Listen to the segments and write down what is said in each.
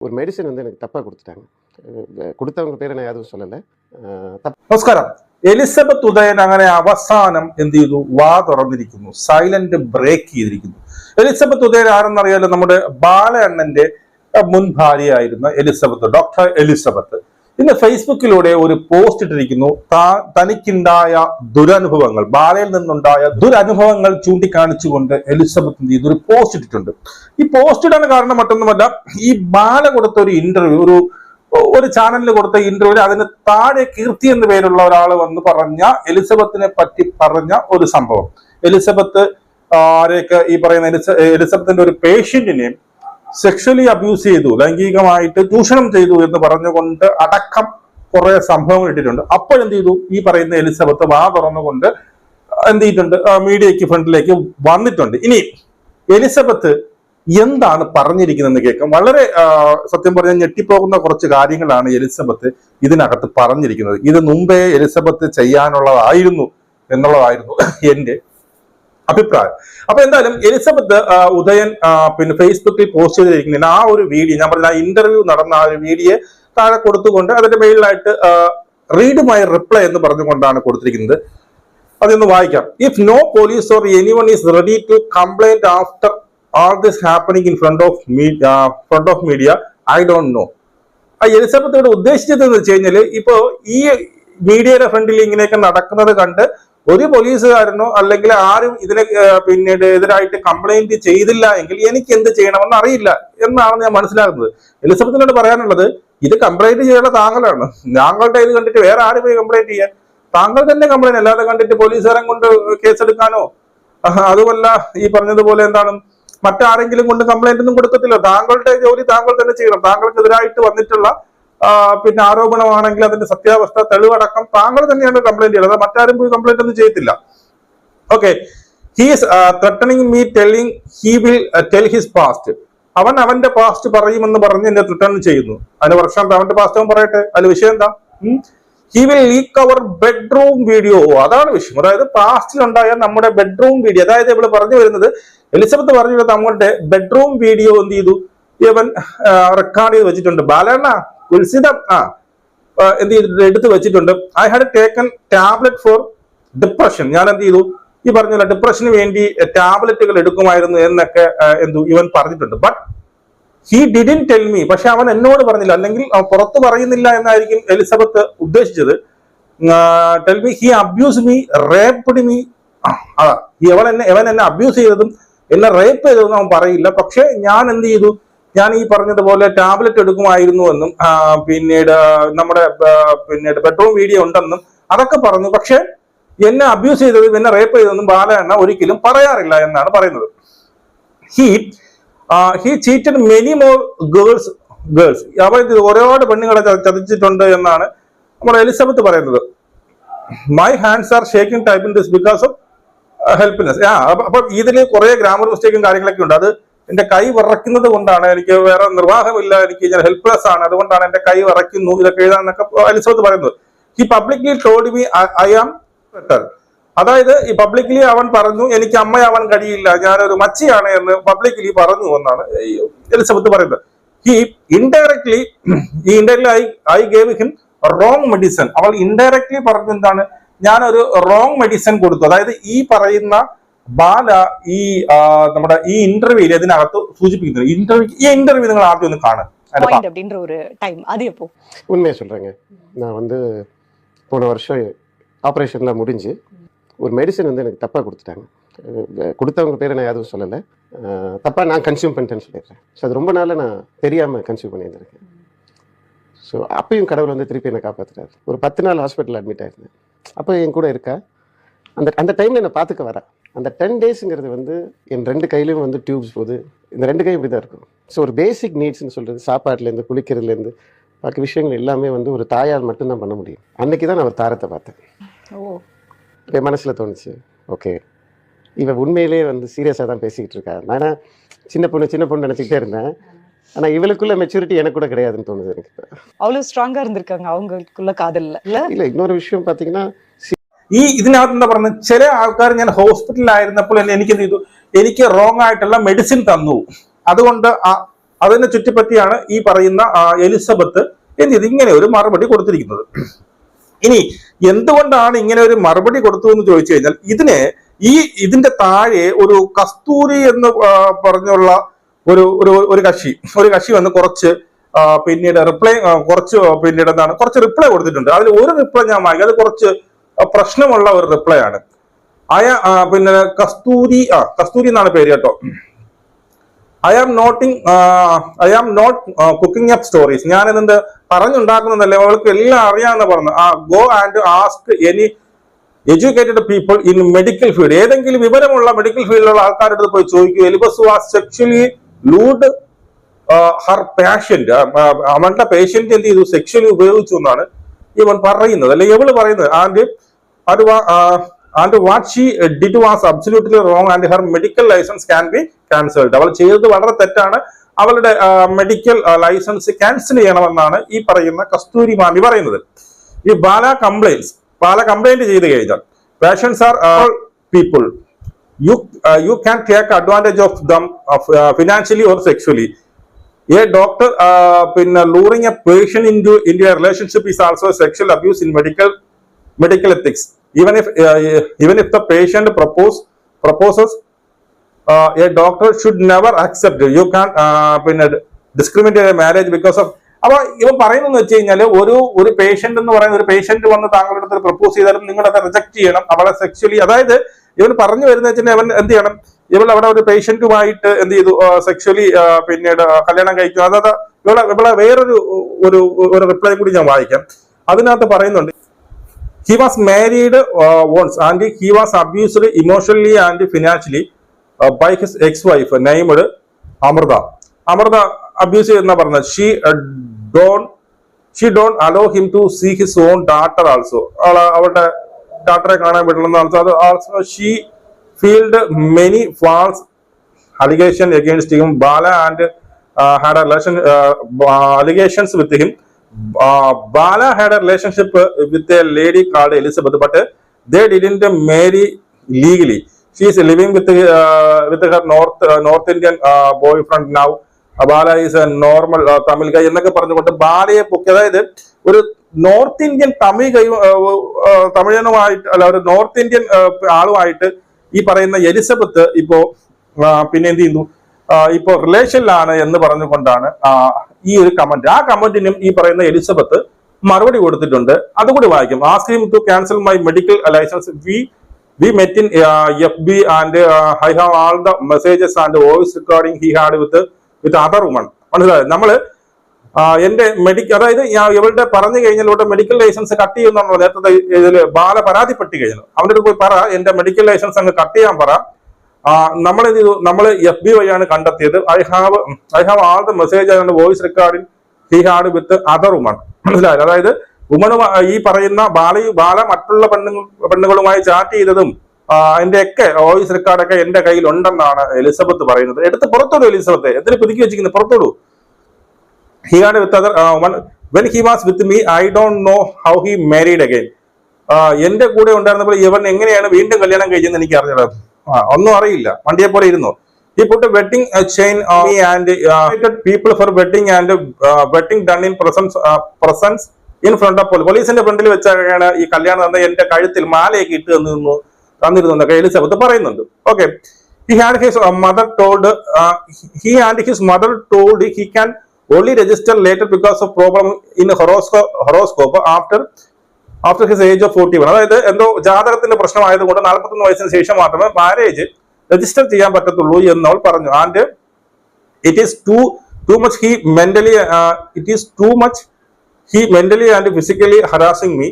ஒரு மெடிசன் வந்து எனக்கு தப்பாக கொடுத்துட்டாங்க அஹ் கொடுத்தவங்க பேரை நான் யாரும் சொல்லலை தப்பு നമസ്കാരം എലിസബത്ത് ഉദയൻ അങ്ങനെ അവസാനം എന്ത് ചെയ്തു വാ തുറന്നിരിക്കുന്നു സൈലന്റ് ബ്രേക്ക് ചെയ്തിരിക്കുന്നു എലിസബത്ത് ഉദയൻ ആരെന്നറിയാലോ നമ്മുടെ ബാലയണ്ണന്റെ അഹ്, മുൻ ഭാര്യയായിരുന്ന എലിസബത്ത് ഡോക്ടർ എലിസബത്ത് ഇന്ന് ഫേസ്ബുക്കിലൂടെ ഒരു പോസ്റ്റ് ഇട്ടിരിക്കുന്നു. തനിക്കുണ്ടായ ദുരനുഭവങ്ങൾ ബാലയിൽ നിന്നുണ്ടായ ദുരനുഭവങ്ങൾ ചൂണ്ടിക്കാണിച്ചുകൊണ്ട് എലിസബത്ത് എന്ത് ഒരു പോസ്റ്റ് ഇട്ടിട്ടുണ്ട്. ഈ പോസ്റ്റ് ഇടാൻ കാരണം മറ്റൊന്നുമല്ല ഈ ബാല കൊടുത്ത ഒരു ഇന്റർവ്യൂ ഒരു ഒരു ചാനലിൽ കൊടുത്ത ഇന്റർവ്യൂ അതിന് താഴെ കീർത്തി എന്ന പേരുള്ള ഒരാൾ വന്ന് പറഞ്ഞ എലിസബത്തിനെ പറ്റി പറഞ്ഞ ഒരു സംഭവം. എലിസബത്ത് ആരെയൊക്കെ ഈ പറയുന്ന എലിസ എലിസബത്തിന്റെ ഒരു പേഷ്യന്റിനെ സെക്ഷലി അബ്യൂസ് ചെയ്തു ലൈംഗികമായിട്ട് ചൂഷണം ചെയ്തു എന്ന് പറഞ്ഞുകൊണ്ട് അടക്കം കുറെ സംഭവങ്ങൾ ഇട്ടിട്ടുണ്ട്. അപ്പോഴെന്ത് ചെയ്തു? ഈ പറയുന്ന എലിസബത്ത് വാ തുറന്നുകൊണ്ട് എന്ത് ചെയ്തിട്ടുണ്ട്? മീഡിയക്ക് ഫ്രണ്ടിലേക്ക് വന്നിട്ടുണ്ട്. ഇനി എലിസബത്ത് എന്താണ് പറഞ്ഞിരിക്കുന്നതെന്ന് കേൾക്കാം. വളരെ സത്യം പറഞ്ഞാൽ ഞെട്ടിപ്പോകുന്ന കുറച്ച് കാര്യങ്ങളാണ് എലിസബത്ത് ഇതിനകത്ത് പറഞ്ഞിരിക്കുന്നത്. ഇത് മുമ്പേ എലിസബത്ത് ചെയ്യാനുള്ളതായിരുന്നു എന്നുള്ളതായിരുന്നു എന്റെ അഭിപ്രായം. അപ്പൊ എന്തായാലും എലിസബത്ത് ഉദയൻ പിന്നെ ഫേസ്ബുക്കിൽ പോസ്റ്റ് ചെയ്തിരിക്കുന്ന ആ ഒരു വീഡിയോ ഞാൻ പറഞ്ഞ ഇന്റർവ്യൂ നടന്ന ആ ഒരു വീഡിയോ താഴെ കൊടുത്തുകൊണ്ട് അതിന്റെ മെയിലായിട്ട് റീഡ് മൈ റിപ്ലൈ എന്ന് പറഞ്ഞുകൊണ്ടാണ് കൊടുത്തിരിക്കുന്നത്. അതൊന്ന് വായിക്കാം. If no police or anyone is ready to complaint after all this happening in front of front of media I don't know ആ എലിസബത്ത് ഇവിടെ ഉദ്ദേശിച്ചത് എന്ന് വെച്ച് കഴിഞ്ഞാൽ ഇപ്പോ ഈ മീഡിയയുടെ ഫ്രണ്ടിൽ ഇങ്ങനെയൊക്കെ നടക്കുന്നത് കണ്ട് ഒരു പോലീസുകാരനോ അല്ലെങ്കിൽ ആരും ഇതിനെ പിന്നീട് എതിരായിട്ട് കംപ്ലൈന്റ് ചെയ്തില്ല എങ്കിൽ എനിക്ക് എന്ത് ചെയ്യണമെന്ന് അറിയില്ല എന്നാണ് ഞാൻ മനസ്സിലാക്കുന്നത് എലിസബത്തിനോട് പറയാനുള്ളത് ഇത് കംപ്ലൈന്റ് ചെയ്യേണ്ട താങ്കളാണ്. താങ്കളുടെ ഇത് കണ്ടിട്ട് വേറെ ആരും പോയി കംപ്ലൈന്റ് ചെയ്യാൻ? താങ്കൾ തന്നെ കംപ്ലൈന്റ് അല്ലാതെ കണ്ടിട്ട് പോലീസുകാരൻ കൊണ്ട് കേസെടുക്കാനോ? അതുമല്ല ഈ പറഞ്ഞതുപോലെ എന്താണ് മറ്റാരെങ്കിലും കൊണ്ട് കംപ്ലൈന്റ് ഒന്നും കൊടുക്കത്തില്ല. താങ്കളുടെ ജോലി താങ്കൾ തന്നെ ചെയ്യണം. താങ്കൾക്കെതിരായിട്ട് വന്നിട്ടുള്ള പിന്നെ ആരോപണമാണെങ്കിൽ അതിന്റെ സത്യാവസ്ഥ തെളിവടക്കം താങ്കൾ തന്നെയാണ് കംപ്ലൈന്റ് ചെയ്യുന്നത് മറ്റാരും പോയി കംപ്ലൈന്റ് ഒന്നും ചെയ്യത്തില്ല. Okay he's threatening me telling he will tell his past അവൻ അവന്റെ പാസ്റ്റ് പറയുമെന്ന് പറഞ്ഞ് എന്നെ ത്രട്ടണ് ചെയ്യുന്നു. അതിന് വർഷം അവന്റെ പാസ്റ്റ് അവൻ പറയട്ടെ? അതിൽ വിഷയം എന്താ? He will leak our bedroom video അതാണ് വിഷയം. അതായത് പാസ്റ്റിൽ ഉണ്ടായ നമ്മുടെ ബെഡ്റൂം വീഡിയോ അതായത് ഇവിടെ പറഞ്ഞു വരുന്നത് എലിസബത്ത് പറഞ്ഞു വരുന്നത് നമ്മുടെ ബെഡ്റൂം വീഡിയോ എന്ത് ചെയ്തു? ഇവൻ റെക്കോർഡ് ചെയ്ത് വെച്ചിട്ടുണ്ട്. ബാലണ്ണ ഉത്സിതം ആ എന്ത് ചെയ്തിട്ടുണ്ട് എടുത്ത് വെച്ചിട്ടുണ്ട്. I had taken tablet for depression ഞാൻ എന്ത് ചെയ്തു? ഈ പറഞ്ഞ ഡിപ്രഷന് വേണ്ടി ടാബ്ലറ്റുകൾ എടുക്കുമായിരുന്നു എന്നൊക്കെ എന്തു ഇവൻ പറഞ്ഞിട്ടുണ്ട്. But he didn't tell me പക്ഷെ അവൻ എന്നോട് പറഞ്ഞില്ല. അല്ലെങ്കിൽ പുറത്ത് പറയുന്നില്ല എന്നായിരിക്കും എലിസബത്ത് ഉദ്ദേശിച്ചത്. Tell me he abuse me raped me അതാ. ഇവൻ എന്നെ ഇവൻ എന്നെ അബ്യൂസ് ചെയ്തതും എന്നെ റേപ്പ് ചെയ്തതെന്ന് അവൻ പറയില്ല. പക്ഷെ ഞാൻ എന്ത് ചെയ്തു? ഞാൻ ഈ പറഞ്ഞതുപോലെ ടാബ്ലറ്റ് എടുക്കുമായിരുന്നു എന്നും പിന്നീട് നമ്മുടെ പിന്നീട് ബെഡ്റൂം വീഡിയോ ഉണ്ടെന്നും അതൊക്കെ പറഞ്ഞു. പക്ഷെ എന്നെ അബ്യൂസ് ചെയ്തതും എന്നെ റേപ്പ് ചെയ്തതെന്നും ബാലണ്ണ ഒരിക്കലും പറയാറില്ല എന്നാണ് പറയുന്നത്. He he cheated many more girls girls അവൻ ഒരുപാട് പെണ്ണുങ്ങളെ ചതിച്ചിട്ടുണ്ട് എന്നാണ് നമ്മുടെ എലിസബത്ത് പറയുന്നത്. My hands are shaking type in this because of helplessness ആ അപ്പൊ ഇതിൽ കുറെ ഗ്രാമർ മിസ്റ്റേക്കും കാര്യങ്ങളൊക്കെ ഉണ്ട്. അത് എന്റെ കൈ വിറയ്ക്കുന്നത് കൊണ്ടാണ് എനിക്ക് വേറെ നിർവാഹമില്ല എനിക്ക് ഞാൻ ഹെൽപ്ലെസ് ആണ്. അതുകൊണ്ടാണ് എന്റെ കൈ വിറയ്ക്കുന്നു. ഇതൊക്കെ എഴുതാന്നൊക്കെ എലിസബത്ത് പറയുന്നത്. ഈ പബ്ലിക്ലി ടോഡ് മീ ഐ ആം ബെറ്റർ അതായത് ഈ പബ്ലിക്കലി അവൻ പറഞ്ഞു എനിക്ക് അമ്മയാവാൻ കഴിയില്ല. ഞാനൊരു മച്ചിയാണ് എന്ന് പബ്ലിക്കലി പറഞ്ഞു എന്നാണ് എലിസബത്ത് പറയുന്നത്. He indirectly he indirectly I I gave him wrong medicine അവൾ ഇൻഡയറക്ട്ലി പറഞ്ഞു എന്താണ്? ഞാനൊരു റോങ് മെഡിസിൻ കൊടുത്തു. അതായത് ഈ പറയുന്ന ബാല ഈ ആ, നമ്മുടെ ഈ ഇന്റർവ്യൂയിൽ ഇതിനകത്ത് സൂചിപ്പിക്കുന്നത് ഇന്റർവ്യൂ ഈ ഇന്റർവ്യൂ നിങ്ങൾ ആദ്യം ഒന്ന് കാണും അതിന്റെ பாயிண்ட் அப்படின்ற ஒரு டைம் அது எப்போ உண்மையை சொல்கிறேங்க நான் வந்து போன வருஷம் ஆப்ரேஷன்லாம் முடிஞ்சு ஒரு மெடிசன் வந்து எனக்கு தப்பாக கொடுத்துட்டாங்க அஹ் கொடுத்தவங்க பேரை நான் யாரும் சொல்லலை தப்பாக நான் கன்சியூம் பண்ணிட்டேன்னு சொல்லிடுறேன் ஸோ அது ரொம்ப நாளாக நான் தெரியாமல் கன்சியூம் பண்ணியிருந்திருக்கேன் ஸோ அப்பயும் கடவுள் வந்து திருப்பி என்னை காப்பாற்றுறாரு ஒரு பத்து நாள் ஹாஸ்பிட்டல் அட்மிட் ஆயிருந்தேன் அப்போ என் கூட இருக்கா அந்த அந்த டைமில் என்னை பார்த்துக்க வரா அந்த டென் டேஸுங்கிறது வந்து என் ரெண்டு கையிலையும் வந்து டியூப்ஸ் போகுது இந்த ரெண்டு கையும் இப்படி தான் இருக்கும். ஸோ ஒரு பேசிக் நீட்ஸ்னு சொல்கிறது சாப்பாட்டுலேருந்து குளிக்கிறதுலேருந்து பாக்கி விஷயங்கள் எல்லாமே வந்து ஒரு தாயால் மட்டும்தான் பண்ண முடியும். அன்னைக்கு தான் நான் ஒரு தாரத்தை பார்த்தேன். ஓ. என் மனசில் தோணுச்சு ஓகே இவ உண்மையிலே வந்து சீரியஸாக தான் பேசிக்கிட்டு இருக்கா. நான் சின்ன பொண்ணு சின்ன பொண்ணு நினச்சிக்கிட்டே இருந்தேன். ஆனால் இவளுக்குள்ள மெச்சூரிட்டி எனக்கு கூட கிடையாதுன்னு தோணுது எனக்கு இப்போ. அவ்வளவு ஸ்ட்ராங்கா இருந்திருக்காங்க அவங்களுக்குள்ள காதல்ல. இல்ல இல்லை இன்னொரு விஷயம் பார்த்தீங்கன்னா ഈ ഇതിനകത്ത് എന്താ പറയുന്നത്? ചില ആൾക്കാർ ഞാൻ ഹോസ്പിറ്റലിലായിരുന്നപ്പോൾ എന്നെ എനിക്ക് ചെയ്തു? എനിക്ക് റോങ് ആയിട്ടുള്ള മെഡിസിൻ തന്നു. അതുകൊണ്ട് ആ അതിനെ ചുറ്റിപ്പറ്റിയാണ് ഈ പറയുന്ന എലിസബത്ത് എന്ത് ഇങ്ങനെ ഒരു മറുപടി കൊടുത്തിരിക്കുന്നത്. ഇനി എന്തുകൊണ്ടാണ് ഇങ്ങനെ ഒരു മറുപടി കൊടുത്തു എന്ന് ചോദിച്ചു കഴിഞ്ഞാൽ ഇതിന് ഈ ഇതിന്റെ താഴെ ഒരു കസ്തൂരി എന്ന് പറഞ്ഞുള്ള ഒരു ഒരു ഒരു കക്ഷി ഒരു കക്ഷി വന്ന് കുറച്ച് പിന്നീട് റിപ്ലൈ കുറച്ച് പിന്നീട് എന്താണ്? കുറച്ച് റിപ്ലൈ കൊടുത്തിട്ടുണ്ട്. അതിൽ ഒരു റിപ്ലൈ ഞാൻ വാങ്ങി അത് കുറച്ച് പ്രശ്നമുള്ള ഒരു റിപ്ലൈ ആണ്. അയ പിന്നെ കസ്തൂരി ആ കസ്തൂരി എന്നാണ് പേര് കേട്ടോ. I am nothing I am not cooking up stories ഞാൻ ഇതിന്റെ പറഞ്ഞുണ്ടാക്കുന്നതല്ലേ? അവൾക്ക് എല്ലാം അറിയാമെന്ന് പറഞ്ഞു. ആ go and ask any educated people in medical field ഏതെങ്കിലും വിവരമുള്ള മെഡിക്കൽ ഫീൽഡിലുള്ള ആൾക്കാരുടെ പോയി ചോദിക്കൂ. Elizabeth was sexually lured her patient അവളുടെ പേഷ്യന്റ് എന്ത് ചെയ്തു? സെക്ഷലി ഉപയോഗിച്ചു എന്നാണ് ഇവൻ പറയുന്നത്. അല്ലെ ഇവൾ പറയുന്നത്. ആൻഡ് അത് and what she did was absolutely wrong and her medical license can be cancelled അവൾ ചെയ്തത് വളരെ തെറ്റാണ്. അവളുടെ മെഡിക്കൽ ലൈസൻസ് ക്യാൻസൽ ചെയ്യണമെന്നാണ് ഈ പറയുന്ന കസ്തൂരി മാമി പറയുന്നത്. ഈ ബാല കംപ്ലൈൻസ് ബാല കംപ്ലൈന്റ് ചെയ്ത് കഴിഞ്ഞാൽ patients are people you you can take advantage of them financially or sexually a doctor പിന്നെ luring a patient into in relationship is also sexual abuse in medical medical ethics. Even if uh, even if the patient propose proposes uh, a doctor should never accept. You can uh, discriminate discriminate marriage because of അപ്പൊ ഇവൻ പറയുന്നത് വെച്ച് കഴിഞ്ഞാൽ ഒരു ഒരു patient എന്ന് പറയുന്ന ഒരു പേഷ്യന്റ് വന്ന് താങ്കളുടെ അടുത്ത് പ്രപ്പോസ് ചെയ്താലും നിങ്ങൾ അത് റിജക്ട് ചെയ്യണം. അവളെ സെക്ച്വലി അതായത് ഇവൻ പറഞ്ഞു വരുന്ന വെച്ചാൽ അവൻ എന്ത് ചെയ്യണം? ഇവൾ അവിടെ ഒരു പേഷ്യന്റുമായിട്ട് എന്ത് ചെയ്തു? സെക്ച്വലി പിന്നീട് കല്യാണം കഴിക്കും അതായത് ഇവളെ ഇവളെ വേറൊരു ഒരു ഒരു റിപ്ലൈ കൂടി ഞാൻ വായിക്കാം. അതിനകത്ത് പറയുന്നുണ്ട് was married uh, once and he was abused emotionally and financially uh, by his ex-wife named Amritha Amritha abuse ചെയ്യുന്ന പറഞ്ഞത് she don't she don't allow him to see his own daughter also അവളുടെ ഡാറ്ററെ കാണാൻ വിടണമെന്ന് also അത് also she filed many false allegation against him. Bala and uh, had a relation uh. Uh, uh, with a lady called Elizabeth, but uh, they didn't marry legally. She is living with uh, with her North uh, North Indian uh, boyfriend now. Bala is a normal Tamil guy എന്നൊക്കെ പറഞ്ഞുകൊണ്ട് ബാലയെ പൊക്കി അതായത് ഒരു north Indian Tamil കൈ തമിഴനുമായിട്ട് അല്ല ഒരു north Indian ആളുമായിട്ട് ഈ പറയുന്ന എലിസബത്ത് ഇപ്പോ പിന്നെ എന്ത് ചെയ്യുന്നു ആ, ഇപ്പോ റിലേഷനിലാണ് എന്ന് പറഞ്ഞുകൊണ്ടാണ് ഈ ഒരു കമന്റ് ആ കമന്റിനും ഈ പറയുന്ന എലിസബത്ത് മറുപടി കൊടുത്തിട്ടുണ്ട്. അതുകൂടി വായിക്കും. Ask to cancel my medical license we we met in F B and I have all the messages and voice recording he had with with other woman മനസ്സിലായത് നമ്മൾ എന്റെ മെഡിക്കൽ അതായത് ഞാൻ ഇവളുടെ പറഞ്ഞു കഴിഞ്ഞാൽ ഇവിടെ മെഡിക്കൽ ലൈസൻസ് കട്ട് ചെയ്യുന്ന നേരത്തെ ഇതിൽ ബാല പരാതിപ്പെട്ട് കഴിഞ്ഞു. അവന്റെ പോയി പറ എന്റെ മെഡിക്കൽ ലൈസൻസ് അങ്ങ് കട്ട് ചെയ്യാൻ പറ. നമ്മൾ എന്ത് ചെയ്തു നമ്മൾ എഫ് ബി വഴിയാണ് കണ്ടെത്തിയത്. I have I have all the message ആയതുകൊണ്ട് voice റെക്കോർഡിൽ he had with other woman മനസ്സിലായില്ല? അതായത് വുമൺ ഈ പറയുന്ന ബാല ബാല മറ്റുള്ള പെണ്ണുങ്ങൾ പെണ്ണുങ്ങളുമായി ചാറ്റ് ചെയ്തതും അതിന്റെ ഒക്കെ വോയിസ് റെക്കോർഡൊക്കെ എന്റെ കയ്യിൽ ഉണ്ടെന്നാണ് എലിസബത്ത് പറയുന്നത്. എടുത്ത് പുറത്തോടൂ എലിസബത്ത്. എന്തിനു പുതുക്കി വെച്ചിരിക്കുന്നത് പുറത്തോടൂ. He had with other when he was with me I don't know how he married uh, എന്റെ കൂടെ ഉണ്ടായിരുന്നപ്പോൾ ഇവൻ എങ്ങനെയാണ് വീണ്ടും കല്യാണം കഴിച്ചെന്ന് എനിക്ക് അറിഞ്ഞത് ഒന്നും അറിയില്ല. വണ്ടിയെ പോലെ ഇരുന്നു? He put wedding chain and people for wedding and wedding done in presence presence in front of പോലീസിന്റെ ഫ്രണ്ടിൽ വെച്ചാണ് ഈ കല്യാണം തന്ന എന്റെ കഴുത്തിൽ മാലയൊക്കെ ഇട്ട് തന്നിരുന്നു തന്നിരുന്നു എന്നൊക്കെ എലിസബ് പറയുന്നുണ്ട്. Okay he hand his mother told he and his mother told he can only register later because of problem in horoscope horoscope after after his age of forty one അതായത് എന്തോ ജാതകത്തിന്റെ പ്രശ്നമായതുകൊണ്ട് നാൽപ്പത്തൊന്ന് വയസ്സിന് ശേഷം മാത്രമേ മാരേജ് രജിസ്റ്റർ ചെയ്യാൻ പറ്റത്തുള്ളൂ എന്ന് അവൾ പറഞ്ഞു. And it is too too much he mentally it is too much he mentally and physically harassing me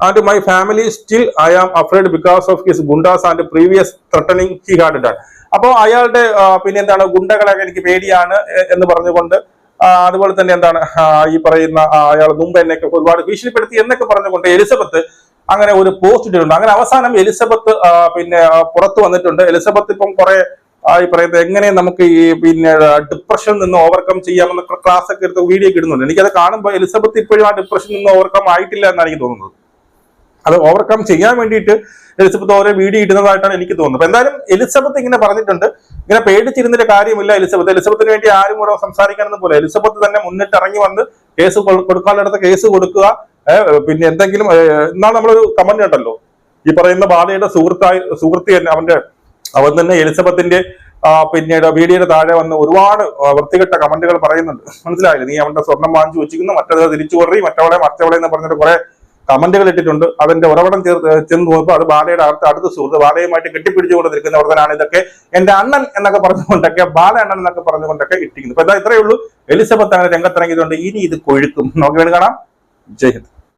and my family still I am afraid because of his goondas and previous threatening he had done അപ്പോൾ അയാളുടെ പിന്നെ എന്താണ് ഗുണ്ടകളൊക്കെ എനിക്ക് പേടിയാണ് എന്ന് പറഞ്ഞുകൊണ്ട് അതുപോലെ തന്നെ എന്താണ് ഈ പറയുന്ന അയാൾ മുമ്പ് എന്നൊക്കെ ഒരുപാട് ഭീഷണിപ്പെടുത്തി എന്നൊക്കെ പറഞ്ഞുകൊണ്ട് എലിസബത്ത് അങ്ങനെ ഒരു പോസ്റ്റ് ഇട്ടിട്ടുണ്ട്. അങ്ങനെ അവസാനം എലിസബത്ത് പിന്നെ പുറത്തു വന്നിട്ടുണ്ട്. എലിസബത്ത് ഇപ്പം കുറെ ഈ പറയുന്നത് എങ്ങനെ നമുക്ക് ഈ പിന്നെ ഡിപ്രഷനിൽ നിന്ന് ഓവർകം ചെയ്യാമെന്ന ക്ലാസ് ഒക്കെ എടുത്ത് വീഡിയോ ഒക്കെ ഇടുന്നുണ്ട്. എനിക്കത് കാണുമ്പോൾ എലിസബത്ത് ഇപ്പോഴും ആ ഡിപ്രഷനിൽ നിന്ന് ഓവർകം ആയിട്ടില്ല എന്നാണ് എനിക്ക് തോന്നുന്നത്. അത് ഓവർകം ചെയ്യാൻ വേണ്ടിയിട്ട് എലിസബത്ത് ഓരോ വീഡിയോ ഇടുന്നതായിട്ടാണ് എനിക്ക് തോന്നുന്നത്. അപ്പൊ എന്തായാലും എലിസബത്ത് ഇങ്ങനെ പറഞ്ഞിട്ടുണ്ട്. ഇങ്ങനെ പേടിച്ചിരുന്നിട്ട് കാര്യമില്ല എലിസബത്ത്. എലിസബത്തിന് വേണ്ടി ആരും കൂടെ സംസാരിക്കാനൊന്നും പോലെ. എലിസബത്ത് തന്നെ മുന്നിട്ട് ഇറങ്ങി വന്ന് കേസ് കൊ- കേസ് കൊടുക്കുക. പിന്നെ എന്തെങ്കിലും എന്നാണ് നമ്മളൊരു കമന്റ് കണ്ടല്ലോ ഈ പറയുന്ന ബാലയുടെ സുഹൃത്തായി സുഹൃത്തി തന്നെ അവന്റെ അവൻ തന്നെ എലിസബത്തിന്റെ പിന്നീട് വീഡിയോയുടെ താഴെ വന്ന് ഒരുപാട് വൃത്തികെട്ട കമന്റുകൾ പറയുന്നുണ്ട്. മനസ്സിലായില്ലേ? നീ അവന്റെ സ്വർണം വാങ്ങിച്ചു വെച്ചിരിക്കുന്നു മറ്റേത് തിരിച്ചു കൊറി മറ്റവളെ മറ്റവളെ എന്ന് പറഞ്ഞിട്ട് കുറെ കമന്റുകൾ ഇട്ടിട്ടുണ്ട്. അതിന്റെ ഉറവിടം ചേർത്ത് ചെന്ന് നോക്കുമ്പോൾ അത് ബാലയുടെ അടുത്ത അടുത്ത സുഹൃത്ത് ബാലയുമായിട്ട് കെട്ടിപ്പിടിച്ചുകൊണ്ട് നിൽക്കുന്നവർക്കാണ് ഇതൊക്കെ എന്റെ അണ്ണൻ എന്നൊക്കെ പറഞ്ഞുകൊണ്ടൊക്കെ ബാല അണ്ണൻ എന്നൊക്കെ പറഞ്ഞുകൊണ്ടൊക്കെ ഇട്ടിരിക്കുന്നു. അപ്പൊ എന്താ ഇത്രയേ ഉള്ളൂ. എലിസബത്ത് അങ്ങനെ രംഗത്തിറങ്ങിയതുകൊണ്ട് ഇനി ഇത് കൊഴുക്കും. നോക്കി വേണ്ടി കാണാം. ജയ് ഹിന്ദ്.